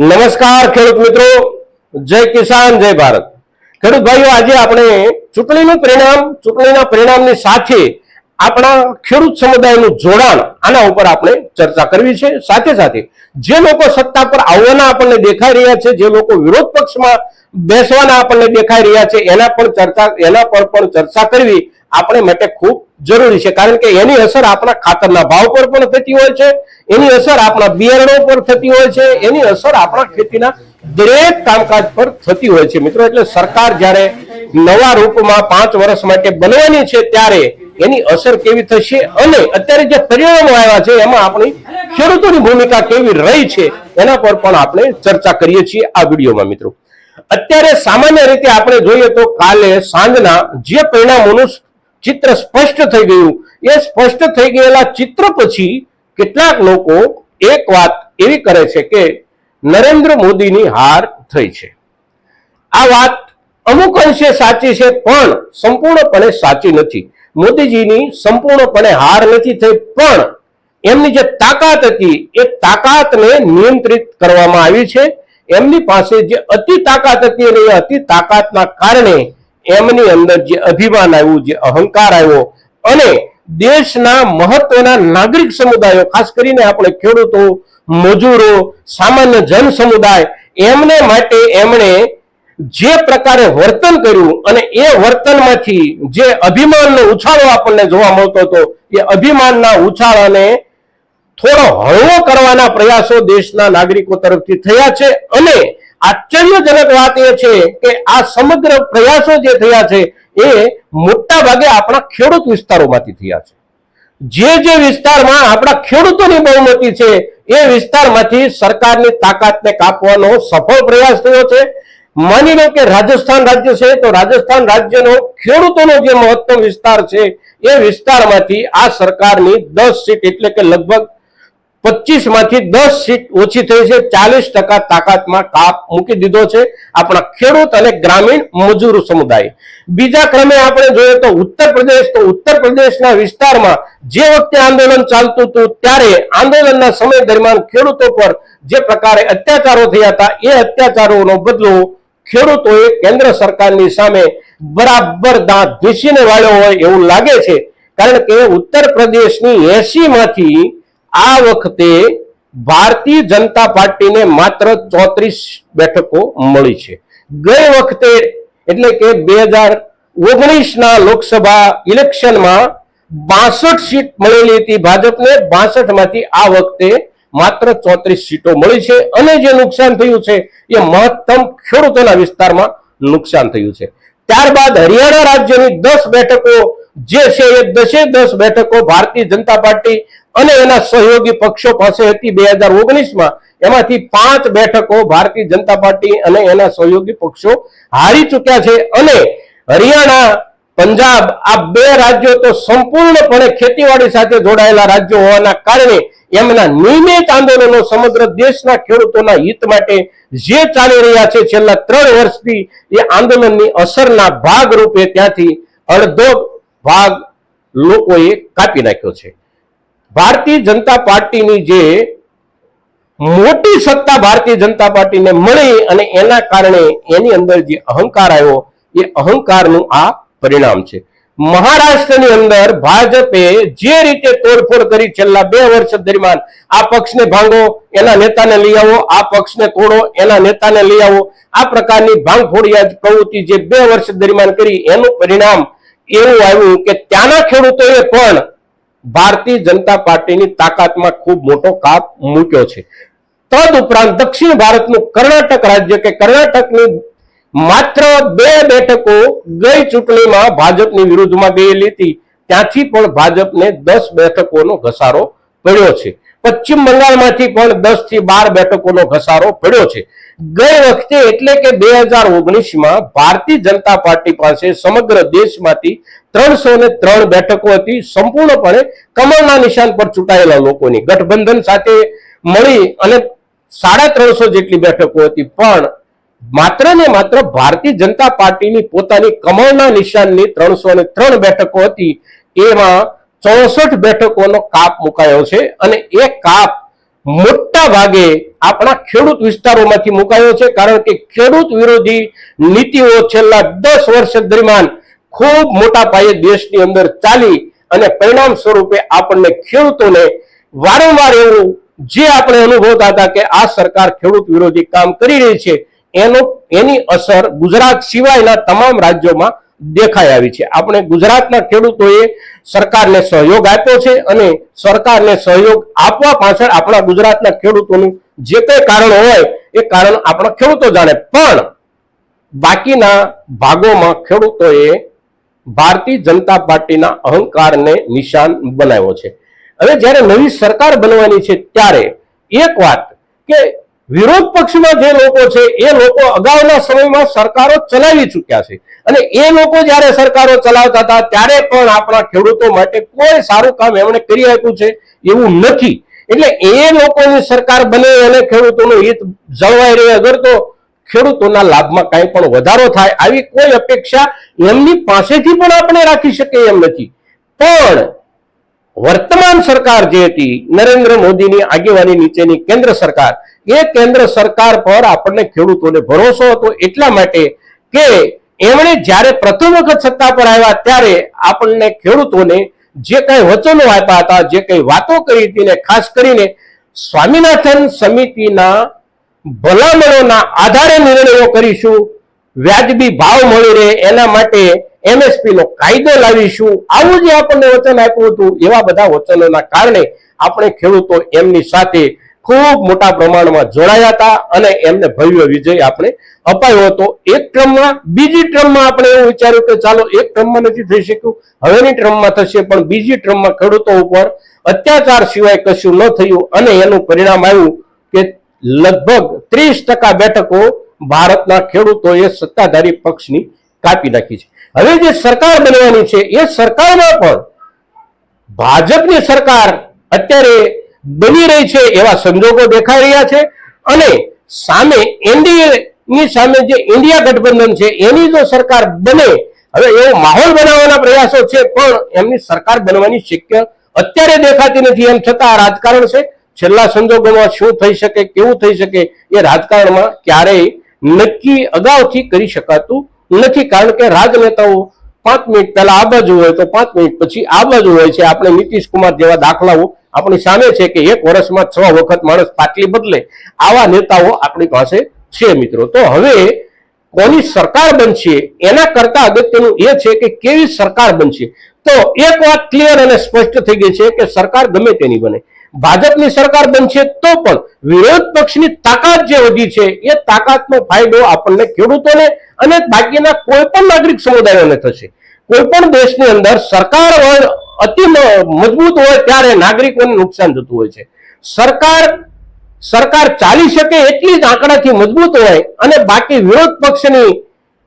નમસ્કાર ખેડૂત મિત્રો. જય કિસાન, જય ભારત. ખેડૂત ભાઈઓ, આજે આપણે ચૂંટણીનું પરિણામ, ચૂંટણીના પરિણામની સાથે આપણા ખેડૂત સમુદાયનું જોડાણ આના ઉપર આપણે ચર્ચા કરવી છે. સાથે સાથે જે લોકો સત્તા પર આવવાના આપણને દેખાઈ રહ્યા છે, જે લોકો વિરોધ પક્ષમાં બેસવાના આપણને દેખાઈ રહ્યા છે, એના પર ચર્ચા, એના પર પણ ચર્ચા કરવી આપણે માટે ખૂબ જરૂરી છે. કારણ કે એની અસર આપણા ખાતરના ભાવ પર પણ થતી હોય છે, એની અસર આપણા બિયારણો પર થતી હોય છે, એની અસર આપણા ખેતીના દરેક કામકાજ પર થતી હોય છે. મિત્રો, એટલે સરકાર જ્યારે નવા રૂપમાં પાંચ વર્ષ માટે બનવાની છે ત્યારે એની અસર કેવી થશે અને અત્યારે જે પરિણામો આવ્યા છે, એમાં આપણી ખેડૂતોની ભૂમિકા કેવી રહી છે, એના પર પણ આપણે ચર્ચા કરીએ છીએ આ વિડીયોમાં, મિત્રો. અત્યારે સામાન્ય રીતે આપણે જોઈએ તો કાલે સાંજના જે પરિણામોનું ચિત્ર સ્પષ્ટ થઈ ગયું. એ સ્પષ્ટ થઈ ગયેલા ચિત્ર પછી કેટલાક લોકો એક વાત એવી કરે છે કે નરેન્દ્ર મોદીની હાર થઈ છે. આ વાત અમુક અંશે સાચી છે પણ સંપૂર્ણપણે સાચી નથી. મોદીજીની સંપૂર્ણપણે હાર નથી થઈ પણ એમની જે તાકાત હતી એ તાકાતને નિયંત્રિત કરવામાં આવી છે. એમની પાસે જે અતિ તાકાત હતી અને એ અતિ તાકાતના કારણે એમની અંદર જે અભિમાન આવ્યું, જે અહંકાર આવ્યો અને દેશના મહત્વના નાગરિક સમુદાયો, ખાસ કરીને આપણે ખેડૂતો, મજૂરો, સામાન્ય જન સમુદાય એમને માટે એમણે જે પ્રકારે વર્તન કર્યું અને એ વર્તનમાંથી જે અભિમાનનો ઉછાળો આપણને જોવા મળતો હતો, એ અભિમાનના ઉછાળાને થોડો હળવો કરવાના પ્રયાસો દેશના નાગરિકો તરફથી થયા છે અને આશ્ચર્યજનક વાત એ છે કે આ સમગ્ર પ્રયાસો જે થયા છે, એ મોટા ભાગે આપણા ખેડૂત વિસ્તારોમાંથી થયા છે. જે જે વિસ્તારમાં આપણા ખેડૂતોની બહુમતી છે, એ વિસ્તારમાંથી સરકારની તાકાતને કાપવાનો સફળ પ્રયાસ થયો છે. માની લો કે રાજસ્થાન રાજ્ય છે, તો રાજસ્થાન રાજ્યનો ખેડૂતોનો જે મહત્તમ વિસ્તાર છે, એ વિસ્તારમાંથી આ સરકારની દસ સીટ એટલે કે લગભગ પચીસમાંથી દસ સીટ ઓછી થઈ છે. ચાલીસ ટકા તાકાતમાં કાપ મૂકી દીધો છે આપણા ખેડૂત અને ગ્રામીણ મજૂર સમુદાય. બીજા ક્રમે આપણે જોઈએ તો ઉત્તર પ્રદેશ, તો ઉત્તર પ્રદેશના વિસ્તારમાં જે વખતે આંદોલન ચાલતું હતું ત્યારે આંદોલનના સમય દરમિયાન ખેડૂતો પર જે પ્રકારે અત્યાચારો થયા હતા, એ અત્યાચારોનો બદલો ખેડૂતોએ કેન્દ્ર સરકારની સામે બરાબર દાંત ઘીસીને વાળ્યો હોય એવું લાગે છે. કારણ કે ઉત્તર પ્રદેશની એસી માંથી આ વખતે ભારતીય જનતા પાર્ટીને માત્ર ચોત્રીસ બેઠકો મળી છે. ગઈ વખતે એટલે કે બે હજાર ઓગણીસના લોકસભા ઇલેક્શનમાં બાસઠ સીટ મળેલી હતી ભાજપને. બાસઠમાંથી આ વખતે માત્ર ચોત્રીસ સીટો મળી છે. અને જે નુકસાન થયું છે એ મહત્તમ ખેડૂતોના વિસ્તારમાં નુકસાન થયું છે. ત્યારબાદ હરિયાણા રાજ્યની દસ બેઠકો જે છે એ દસે દસ બેઠકો ભારતીય જનતા પાર્ટી અને એના સહયોગી પક્ષો પાસે હતી બે હજાર ઓગણીસમાં. એમાંથી પાંચ બેઠકો ભારતીય જનતા પાર્ટી અને એના સહયોગી પક્ષો હારી ચૂક્યા છે અને હરિયાણા, પંજાબ આ બે રાજ્યો તો સંપૂર્ણપણે ખેતીવાડી સાથે જોડાયેલા રાજ્યો હોવાના કારણે એમના નિયમિત આંદોલનો સમગ્ર દેશના ખેડૂતોના હિત માટે જે ચાલી રહ્યા છે છેલ્લા ત્રણ વર્ષથી એ આંદોલનની અસરના ભાગરૂપે ત્યાંથી અડધો ભાગ લોકોએ કાપી નાખ્યો છે. ભારતીય જનતા પાર્ટીની જે મોટી સત્તા ભારતીય જનતા પાર્ટીને મળી અને એના કારણે એની અંદર જે અહંકાર આવ્યો, એ અહંકારનું આ પરિણામ છે. મહારાષ્ટ્રની અંદર ભાજપે જે રીતે તોડફોડ કરી છેલ્લા બે વર્ષ દરમિયાન, આ પક્ષને ભાંગો, એના નેતાને લઈ આવો, આ પક્ષને તોડો, એના નેતાને લઈ આવો, આ પ્રકારની ભાંગફોડિયા પ્રવૃત્તિ જે બે વર્ષ દરમિયાન કરી, એનું પરિણામ એવું આવ્યું કે ત્યાંના ખેડૂતોએ પણ ભારતીય જનતા પાર્ટીની તાકાતમાં ખૂબ મોટો કાપ મૂક્યો છે. તદ ઉપરાંત દક્ષિણ ભારતનું કર્ણાટક રાજ્ય કે કર્ણાટકની માત્ર બે બેઠકો ગઈ ચૂંટણીમાં ભાજપની વિરુદ્ધમાં ગયેલી હતી. ત્યાંથી પણ ભાજપને દસ બેઠકોનો ઘસારો પડ્યો છે. પશ્ચિમ બંગાળમાંથી પણ દસથી બાર બેઠકોનો ઘસારો પડ્યો છે. ગઈ વખતે એટલે કે બે હજાર ઓગણીસમાં ભારતીય જનતા પાર્ટી પાસે સમગ્ર દેશમાંથી ત્રણસો ને ત્રણ બેઠકો હતી. સંપૂર્ણપણે કમળના નિશાન પર ચૂંટાયેલા લોકોની ગઠબંધન સાથે મળી અને સાડા ત્રણસો જેટલી બેઠકો હતી. પણ માત્ર ને માત્ર ભારતીય જનતા પાર્ટીની પોતાની કમળના નિશાનની ત્રણસો ને ત્રણ બેઠકો હતી. એમાં ચોસઠ બેઠકોનો કાપ મુકાયો છે અને એ કાપ મોટા ભાગે આપણા ખેડૂત વિસ્તારોમાંથી મુકાયો છે, કારણ કે ખેડૂત વિરોધી નીતિઓ છેલ્લા દસ વર્ષ દરમિયાન ખૂબ મોટા પાયે દેશની અંદર ચાલી અને પરિણામ સ્વરૂપે આપણને ખેડૂતોને વારંવાર એવું જે આપણે અનુભવતા હતા કે આ સરકાર ખેડૂત વિરોધી કામ કરી રહી છે, એનો એની અસર ગુજરાત સિવાયના તમામ રાજ્યોમાં દેખાઈ આવી છે. આપણે ગુજરાતના ખેડૂતોએ સરકારને સહયોગ આપ્યો છે અને સરકારને સહયોગ આપવા પાછળ આપણા ગુજરાતના ખેડૂતોનું જે કંઈ કારણ હોય એ કારણ આપણા ખેડૂતો જાણે. પણ બાકીના ભાગોમાં ખેડૂતોએ ભારતીય જનતા પાર્ટીના અહંકારને નિશાન બનાવ્યો છે. હવે જ્યારે નવી સરકાર બનવાની છે ત્યારે એક વાત કે વિરોધ પક્ષમાં જે લોકો છે, એ લોકો અગાઉના સમયમાં સરકારો ચલાવી ચૂક્યા છે. અને એ લોકો જ્યારે સરકારો ચલાવતા હતા, ત્યારે પણ આપણા ખેડૂતો માટે કોઈ સારું કામ એમણે કરી આપ્યું છે એવું નથી. એટલે એ લોકોની સરકાર બને અને ખેડૂતોનું હિત જળવાઈ રહે. અગર તો ખેડૂતોના લાભમાં કાંઈ પણ વધારો થાય, આવી કોઈ અપેક્ષા એમની પાસેથી પણ આપણે રાખી શકીએ એમ નથી. પણ વર્તમાન સરકાર જે હતી, નરેન્દ્ર મોદીની આગેવાની નીચેની કેન્દ્ર સરકાર, એ કેન્દ્ર સરકાર પર આપણને ખેડૂતોને ભરોસો હતો એટલા માટે કે એમણે જ્યારે પ્રથમ વખત સત્તા પર આવ્યા ત્યારે આપણને ખેડૂતોને જે કઈ વચનો આપ્યા હતા, જે કઈ વાતો કરી હતી ને ખાસ કરીને સ્વામિનાથન સમિતિના ભલામણોના આધારે નિર્ણયો કરીશું, વ્યાજબી ભાવ મળી રહે એના માટે એમએસપી નો કાયદો લાવીશું. આવું જે આપણને વચન આપ્યું હતું, એવા બધા વચનોના કારણે આપણે ખેડૂતો એમની સાથે ખૂબ મોટા પ્રમાણમાં જોડાયા હતા અને એમને ભવ્ય વિજય આપણે અપાયો હતો. એક ટ્રમમાં બીજી ટ્રમમાં આપણે એવું વિચાર્યું કે ચાલો, એક ટ્રમમાં નથી થઈ શક્યું, હવેની ટ્રમમાં થશે, પણ બીજી ટ્રમમાં ખેડૂતો ઉપર અત્યાચાર સિવાય કશું ન થયું અને એનું પરિણામ આવ્યું કે લગભગ ત્રીસ ટકા બેઠકો ભારતના ખેડૂતોએ સત્તાધારી પક્ષની કાપી નાખી છે. હવે જે સરકાર બનવાની છે, એ સરકારમાં પણ ભાજપની સરકાર અત્યારે બની રહી છે એવા સંજોગો દેખાઈ રહ્યા છે અને સામે એનડીએ ની સામે જે ઇન્ડિયા ગઠબંધન છે, એની જો સરકાર બને, હવે એવો માહોલ બનાવવાના પ્રયાસો છે, પણ એમની સરકાર બનવાની શક્ય અત્યારે દેખાતી નથી. એમ છતાં રાજકારણ છે. છેલ્લા સંજોગોમાં શું થઈ શકે, કેવું થઈ શકે, એ રાજકારણમાં ક્યારેય નક્કી અગાઉથી કરી શકાતું નથી, કારણ કે રાજનેતાઓ પાંચ મિનિટ પહેલા આ બાજુ હોય તો પાંચ મિનિટ પછી આ બાજુ હોય છે. આપણે નીતિશ કુમાર જેવા દાખલાઓ આપણી સામે છે કે એક વર્ષમાં છ વખત માણસ પાટલી બદલે આવા નેતાઓ આપણી પાસે છે મિત્રો. તો હવે કોની સરકાર બનશે? એના કરતા અગત્યનું એ છે કે કેવી સરકાર બનશે? તો એક વાત ક્લિયર અને સ્પષ્ટ થઈ ગઈ છે કે સરકાર ગમે તેની બને. ભાજપની સરકાર બનશે તો પણ વિરોધ પક્ષની તાકાત જે વધી છે, એ તાકાતનો ફાયદો આપણને ખેડૂતોને અને બાકીના કોઈ પણ નાગરિક સમુદાયોને થશે. કોઈ પણ દેશની અંદર સરકાર હોય, અતિ મજબૂત હોય, ત્યારે નાગરિકોને નુકસાન થતું હોય છે. સરકાર સરકાર ચાલી શકે એટલી જ આંકડાથી મજબૂત હોય અને બાકી વિરોધ પક્ષની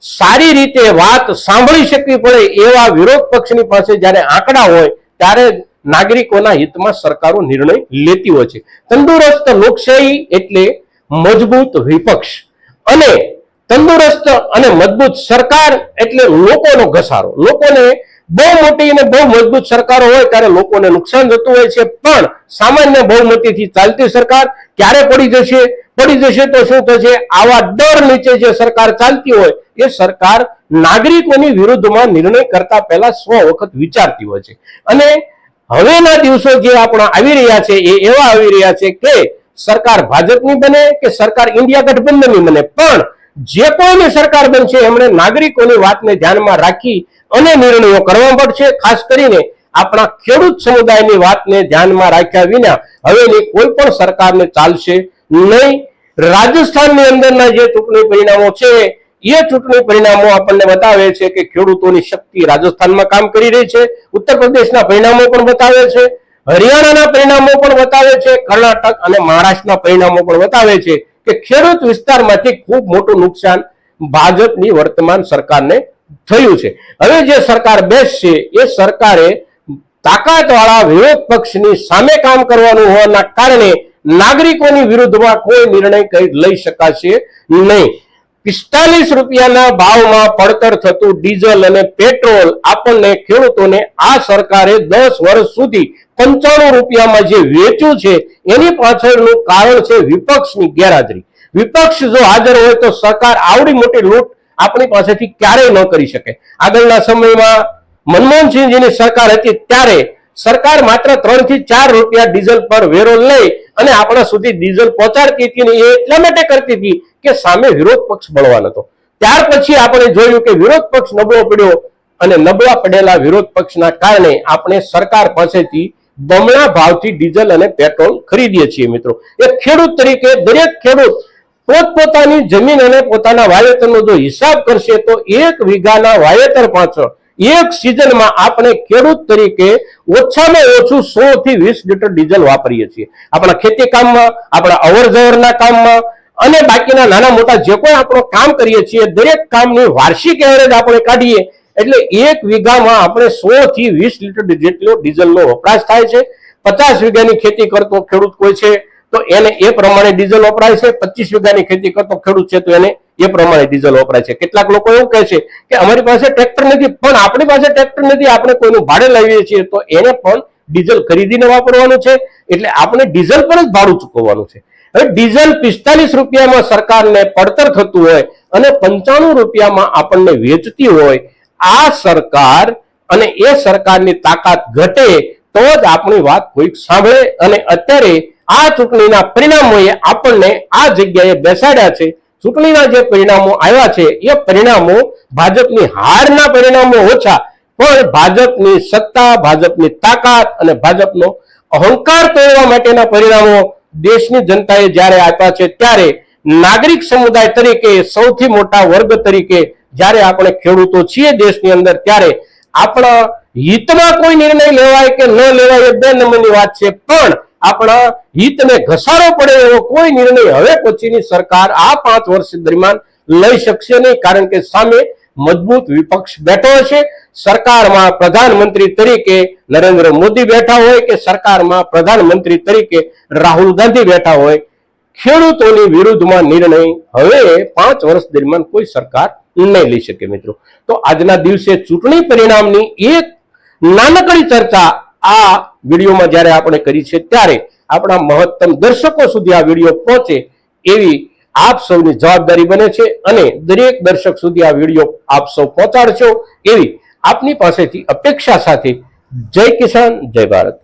સારી રીતે વાત સાંભળી શકવી પડે એવા વિરોધ પક્ષની પાસે જ્યારે આંકડા હોય, ત્યારે નાગરિકોના હિતમાં સરકારો નિર્ણય લેતી હોય છે. તંદુરસ્ત લોકશાહી એટલે મજબૂત વિપક્ષ. અને તંદુરસ્ત અને મજબૂત સરકાર એટલે લોકોનો ઘસારો. લોકોને બહુ મોટી અને બહુ મજબૂત સરકારો હોય ત્યારે લોકોને નુકસાન થતું હોય છે. પણ સામાન્ય બહુમતીથી ચાલતી સરકાર ક્યારે પડી જશે? પડી જશે તો શું થશે? આવા ડર નીચે જે સરકાર ચાલતી હોય, એ સરકાર નાગરિકોની વિરુદ્ધમાં નિર્ણય કરતા પહેલા સો વખત વિચારતી હોય છે. અને હવેના દિવસો જે આપણા આવી રહ્યા છે, એ એવા આવી રહ્યા છે કે સરકાર ભાજપની બને કે સરકાર ઇન્ડિયા ગઠબંધનની બને. પણ જે કોઈની સરકાર બનશે, એમણે નાગરિકોની વાતને ધ્યાનમાં રાખી અને નિર્ણયો કરવા પડશે. ખાસ કરીને આપણા ખેડૂત સમુદાયની વાતને ધ્યાનમાં રાખ્યા વિના હવેની કોઈ પણ સરકારને ચાલશે નહીં. રાજસ્થાનની અંદરના જે ચૂંટણી પરિણામો છે, એ ચૂંટણી પરિણામો આપણને બતાવે છે કે ખેડૂતોની શક્તિ રાજસ્થાનમાં કામ કરી રહી છે. ઉત્તર પ્રદેશના પરિણામો પણ બતાવે છે. હરિયાણાના પરિણામો પણ બતાવે છે. કર્ણાટક અને મહારાષ્ટ્રના પરિણામો પણ બતાવે છે. કે ખેડૂત વિસ્તારમાંથી ખૂબ મોટું નુકસાન ભાજપની વર્તમાન સરકારને થયું છે. હવે જે સરકાર બેસશે, એ સરકારે તાકાતવાળા વિરોધ પક્ષની સામે કામ કરવાનું હોવાના કારણે નાગરિકોની વિરુદ્ધમાં કોઈ નિર્ણય લઈ શકાશે નહીં. પિસ્તાલીસ રૂપિયાના ભાવમાં પડતર થતું ડીઝલ અને પેટ્રોલ આપણને ખેડૂતોને આ સરકારે દસ વર્ષ સુધી પંચાણું રૂપિયામાં જે વેચ્યું છે, એની પાછળનું કારણ છે વિપક્ષની ગેરહાજરી. વિપક્ષ જો હાજર હોય તો સરકાર આવડી મોટી લૂંટ આપણી પાસેથી ક્યારેય ન કરી શકે. આગળના સમયમાં મનમોહનસિંહજીની સરકાર હતી ત્યારે સરકાર માત્ર ત્રણથી ચાર રૂપિયા ડીઝલ પર વેરો લઈ અને આપણા સુધી ડીઝલ પહોંચાડતી હતી ને એ એટલા માટે કરતી હતી કે સામે વિરોધ પક્ષ બળવાન હતો. ત્યાર પછી આપણે જોયું કે વિરોધ પક્ષ નબળો પડ્યો અને નબળા પડેલા વિરોધ પક્ષના કારણે આપણે સરકાર પાસેથી બમણા ભાવથી ડીઝલ અને પેટ્રોલ ખરીદીએ છીએ મિત્રો. એક ખેડૂત તરીકે દરેક ખેડૂત પોતપોતાની જમીન અને પોતાના વાવેતરનો જો હિસાબ કરશે તો એક વીઘાના વાવેતર પાછળ એક સિઝનમાં આપણે ખેડૂત તરીકે ઓછામાં ઓછું સો થી વીસ લીટર ડીઝલ વાપરીએ છીએ. આપણા ખેતી કામમાં, આપણા અવર જવરના કામમાં અને બાકીના નાના મોટા જે કોઈ આપણો કામ કરીએ છીએ, દરેક કામની વાર્ષિક એવરેજ આપણે કાઢીએ એટલે એક વીઘામાં આપણે સો થી વીસ લીટર જેટલો ડીઝલનો વપરાશ થાય છે. પચાસ વીઘાની ખેતી કરતો ખેડૂત કોઈ છે, તો એને એ પ્રમાણે ડીઝલ વપરાય છે. પચીસ વીઘાની ખેતી કરતો ખેડૂત છે, તો એને એ પ્રમાણે ડીઝલ વપરાય છે. કેટલાક લોકો એવું કહે છે કે અમારી પાસે ટ્રેક્ટર નથી, પણ આપણી પાસે ટ્રેક્ટર નથી, આપણે કોઈનું ભાડે લાવીએ છીએ, તો એને પણ ડીઝલ ખરીદીને વાપરવાનું છે. એટલે આપણે ડીઝલ પર જ ભાડું ચૂકવવાનું છે. હવે ડીઝલ પિસ્તાલીસ રૂપિયામાં સરકારને પડતર થતું હોય અને પંચાણું રૂપિયામાં આપણને વેચતી હોય આ સરકાર અને એ સરકારની તાકાત ઘટે તો જ આપણી વાત કોઈક સાંભળે અને અત્યારે આ ચૂંટણીના પરિણામોએ આપણને આ જગ્યાએ બેસાડ્યા છે. ચૂંટણીના જે પરિણામો આવ્યા છે, એ પરિણામો ભાજપની હારના પરિણામો ઓછા, પણ ભાજપની સત્તા, ભાજપની તાકાત અને ભાજપનો અહંકાર તોડવા માટેના પરિણામો દેશની જનતાએ જ્યારે આપ્યા છે ત્યારે નાગરિક સમુદાય તરીકે સૌથી મોટા વર્ગ તરીકે જ્યારે આપણે ખેડૂતો છીએ દેશની અંદર, ત્યારે આપણા હિતમાં કોઈ નિર્ણય લેવાય કે ન લેવાય એ બે નંબરની વાત છે. પણ આપણા હિતને ઘસારો પડે એવો કોઈ નિર્ણય હવે પછીની સરકાર આ પાંચ વર્ષ દરમિયાન લઈ શકશે નહીં, કારણ કે સામે મજબૂત વિપક્ષ બેઠો હશે. સરકારમાં પ્રધાનમંત્રી તરીકે નરેન્દ્ર મોદી બેઠા હોય કે સરકારમાં પ્રધાનમંત્રી તરીકે રાહુલ ગાંધી બેઠા હોય, ખેડૂતોની વિરુદ્ધમાં નિર્ણય હવે પાંચ વર્ષ દરમિયાન કોઈ સરકાર નહીં લઈ શકે મિત્રો. તો આજના દિવસે ચૂંટણી પરિણામની એક નાનકડી ચર્ચા આ વિડીયોમાં જ્યારે આપણે કરી છે, ત્યારે આપણા મહત્તમ દર્શકો સુધી આ વીડિયો પહોંચે એવી આપ સૌની જવાબદારી બને છે અને દરેક દર્શક સુધી આ વીડિયો આપ સૌ પહોંચાડશો એવી આપની પાસેથી અપેક્ષા સાથે જય કિસાન, જય ભારત.